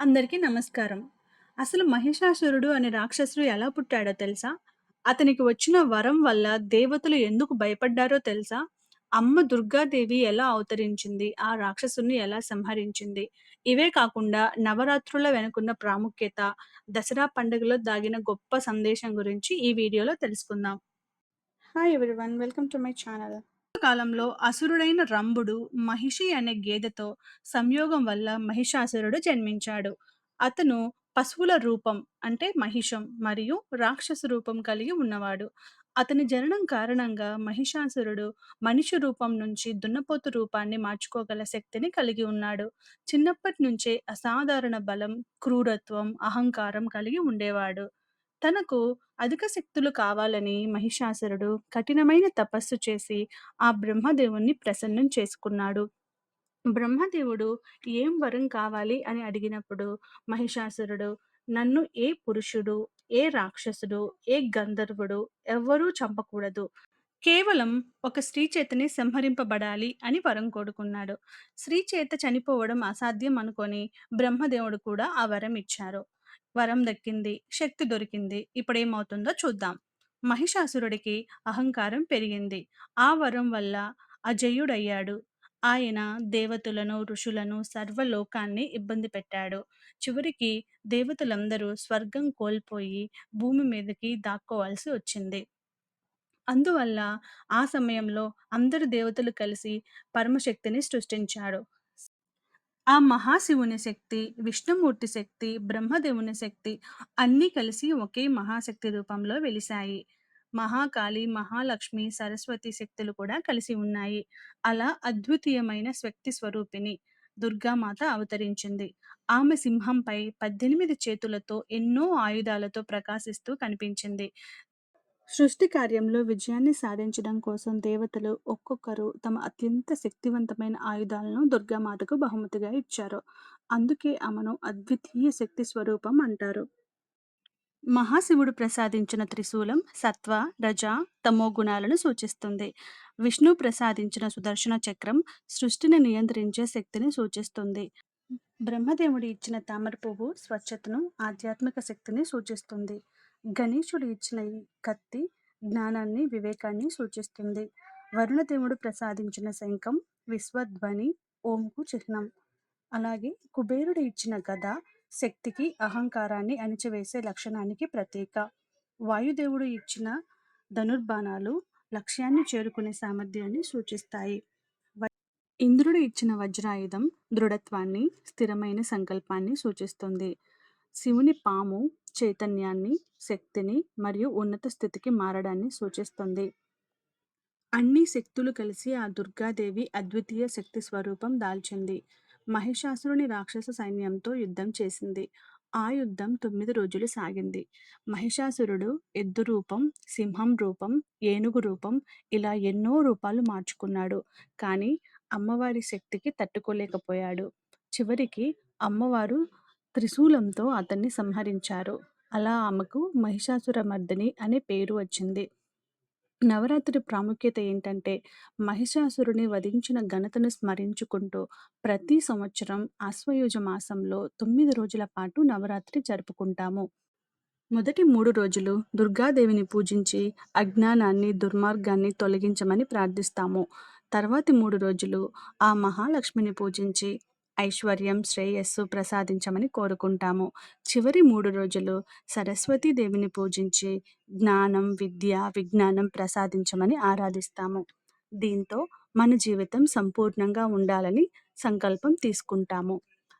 అందరికీ నమస్కారం. అసలు మహిషాసురుడు అనే రాక్షసుడు ఎలా పుట్టాడో తెలుసా? అతనికి వచ్చిన వరం వల్ల దేవతలు ఎందుకు భయపడ్డారో తెలుసా? అమ్మ దుర్గాదేవి ఎలా అవతరించింది? ఆ రాక్షసుని ఎలా సంహరించింది? ఇవే కాకుండా నవరాత్రుల వెనుకున్న ప్రాముఖ్యత, దసరా పండుగలో దాగిన గొప్ప సందేశం గురించి ఈ వీడియోలో తెలుసుకుందాం. Hi everyone welcome to my channel. కాలంలో అసురుడైన రంభుడు మహిషి అనే గేదెతో సంయోగం వల్ల మహిషాసురుడు జన్మించాడు. అతను పశువుల రూపం అంటే మహిషం మరియు రాక్షస రూపం కలిగి ఉన్నవాడు. అతని జననం కారణంగా మహిషాసురుడు మనిషి రూపం నుంచి దున్నపోతు రూపాన్ని మార్చుకోగల శక్తిని కలిగి ఉన్నాడు. చిన్నప్పటి నుంచే అసాధారణ బలం, క్రూరత్వం, అహంకారం కలిగి ఉండేవాడు. తనకు అధిక శక్తులు కావాలని మహిషాసురుడు కఠినమైన తపస్సు చేసి ఆ బ్రహ్మదేవుణ్ణి ప్రసన్నం చేసుకున్నాడు. బ్రహ్మదేవుడు ఏం వరం కావాలి అని అడిగినప్పుడు మహిషాసురుడు నన్ను ఏ పురుషుడు, ఏ రాక్షసుడు, ఏ గంధర్వుడు ఎవ్వరూ చంపకూడదు. కేవలం ఒక స్త్రీ చేతనే సంహరింపబడాలి అని వరం కోరుకున్నాడు. స్త్రీ చేత చనిపోవడం అసాధ్యం అనుకొని బ్రహ్మదేవుడు కూడా ఆ వరం ఇచ్చారు. వరం దక్కింది. శక్తి దొరికింది. ఇప్పుడేమవుతుందో చూద్దాం. మహిషాసురుడికి అహంకారం పెరిగింది. ఆ వరం వల్ల అజయుడయ్యాడు ఆయన దేవతలను, ఋషులను, సర్వలోకాన్ని ఇబ్బంది పెట్టాడు. చివరికి దేవతలందరూ స్వర్గం కోల్పోయి భూమి మీదకి దాక్కోవాల్సి వచ్చింది. అందువల్ల ఆ సమయంలో అందరు దేవతలు కలిసి పరమశక్తిని సృష్టించాడు. ఆ మహాశివుని శక్తి, విష్ణుమూర్తి శక్తి, బ్రహ్మదేవుని శక్తి అన్నీ కలిసి ఒకే మహాశక్తి రూపంలో వెలిశాయి. మహాకాళి, మహాలక్ష్మి, సరస్వతి శక్తులు కూడా కలిసి ఉన్నాయి. అలా అద్వితీయమైన శక్తి స్వరూపిణి దుర్గామాత అవతరించింది. ఆమె సింహంపై పద్దెనిమిది చేతులతో ఎన్నో ఆయుధాలతో ప్రకాశిస్తూ కనిపించింది. సృష్టి కార్యంలో విజయాన్ని సాధించడం కోసం దేవతలు ఒక్కొక్కరు తమ అత్యంత శక్తివంతమైన ఆయుధాలను దుర్గామాతకు బహుమతిగా ఇచ్చారు. అందుకే ఆమెను అద్వితీయ శక్తి స్వరూపం అంటారు. మహాశివుడు ప్రసాదించిన త్రిశూలం సత్వ, రజ, తమో గుణాలను సూచిస్తుంది. విష్ణు ప్రసాదించిన సుదర్శన చక్రం సృష్టిని నియంత్రించే శక్తిని సూచిస్తుంది. బ్రహ్మదేవుడు ఇచ్చిన తామర పువ్వు స్వచ్ఛతను, ఆధ్యాత్మిక శక్తిని సూచిస్తుంది. గణేశుడు ఇచ్చిన ఈ కత్తి జ్ఞానాన్ని, వివేకాన్ని సూచిస్తుంది. వరుణదేవుడు ప్రసాదించిన శంఖం విశ్వధ్వని, ఓంకు చిహ్నం. అలాగే కుబేరుడు ఇచ్చిన గద శక్తికి, అహంకారాన్ని అణిచివేసే లక్షణానికి ప్రతీక. వాయుదేవుడు ఇచ్చిన ధనుర్బాణాలు లక్ష్యాన్ని చేరుకునే సామర్థ్యాన్ని సూచిస్తాయి. ఇంద్రుడు ఇచ్చిన వజ్రాయుధం దృఢత్వాన్ని, స్థిరమైన సంకల్పాన్ని సూచిస్తుంది. శివుని పాము చైతన్యాన్ని, శక్తిని మరియు ఉన్నత స్థితికి మారడాన్ని సూచిస్తుంది. అన్ని శక్తులు కలిసి ఆ దుర్గాదేవి అద్వితీయ శక్తి స్వరూపం దాల్చింది. మహిషాసురుని రాక్షస సైన్యంతో యుద్ధం చేసింది. ఆ యుద్ధం తొమ్మిది రోజులు సాగింది. మహిషాసురుడు ఎద్దు రూపం, సింహం రూపం, ఏనుగు రూపం ఇలా ఎన్నో రూపాలు మార్చుకున్నాడు. కానీ అమ్మవారి శక్తికి తట్టుకోలేకపోయాడు. చివరికి అమ్మవారు త్రిశూలంతో అతన్ని సంహరించారు. అలా ఆమెకు మహిషాసురమర్దిని అనే పేరు వచ్చింది. నవరాత్రి ప్రాముఖ్యత ఏంటంటే మహిషాసురుని వధించిన ఘనతను స్మరించుకుంటూ ప్రతి సంవత్సరం అశ్వయుజ మాసంలో తొమ్మిది రోజుల పాటు నవరాత్రి జరుపుకుంటాము. మొదటి మూడు రోజులు దుర్గాదేవిని పూజించి అజ్ఞానాన్ని, దుర్మార్గాన్ని తొలగించమని ప్రార్థిస్తాము. తర్వాతి మూడు రోజులు ఆ మహాలక్ష్మిని పూజించి ఐశ్వర్యం, శ్రేయస్సు ప్రసాదించమని కోరుకుంటాము. చివరి మూడు రోజులు సరస్వతీ దేవిని పూజించి జ్ఞానం, విద్య, విజ్ఞానం ప్రసాదించమని ఆరాధిస్తాము. దీంతో మన జీవితం సంపూర్ణంగా ఉండాలని సంకల్పం తీసుకుంటాము.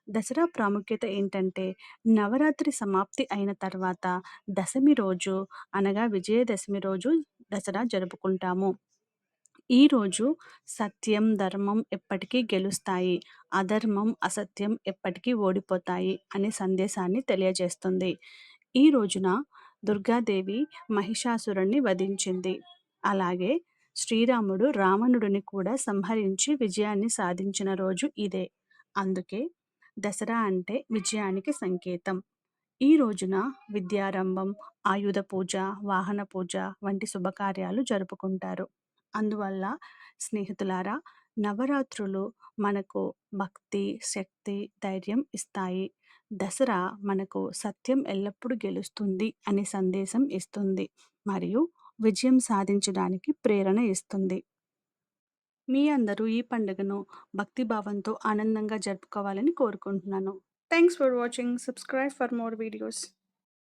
దసరా ప్రాముఖ్యత ఏంటంటే నవరాత్రి సమాప్తి అయిన తర్వాత దశమి రోజు అనగా విజయదశమి రోజు దసరా జరుపుకుంటాము. ఈ రోజు సత్యం, ధర్మం ఎప్పటికీ గెలుస్తాయి. అధర్మం, అసత్యం ఎప్పటికీ ఓడిపోతాయి అనే సందేశాన్ని తెలియజేస్తుంది. ఈ రోజున దుర్గాదేవి మహిషాసురుణ్ణి వధించింది. అలాగే శ్రీరాముడు రావణుడిని కూడా సంహరించి విజయాన్ని సాధించిన రోజు ఇదే. అందుకే దసరా అంటే విజయానికి సంకేతం. ఈ రోజున విద్యారంభం, ఆయుధ పూజ, వాహన పూజ వంటి శుభకార్యాలు జరుపుకుంటారు. అందువల్ల స్నేహితులారా నవరాత్రులు మనకు భక్తి, శక్తి, ధైర్యం ఇస్తాయి. దసరా మనకు సత్యం ఎల్లప్పుడూ గెలుస్తుంది అనే సందేశం ఇస్తుంది. మరియు విజయం సాధించడానికి ప్రేరణ ఇస్తుంది. మీ అందరూ ఈ పండుగను భక్తిభావంతో ఆనందంగా జరుపుకోవాలని కోరుకుంటున్నాను. Thanks for watching. Subscribe for more videos.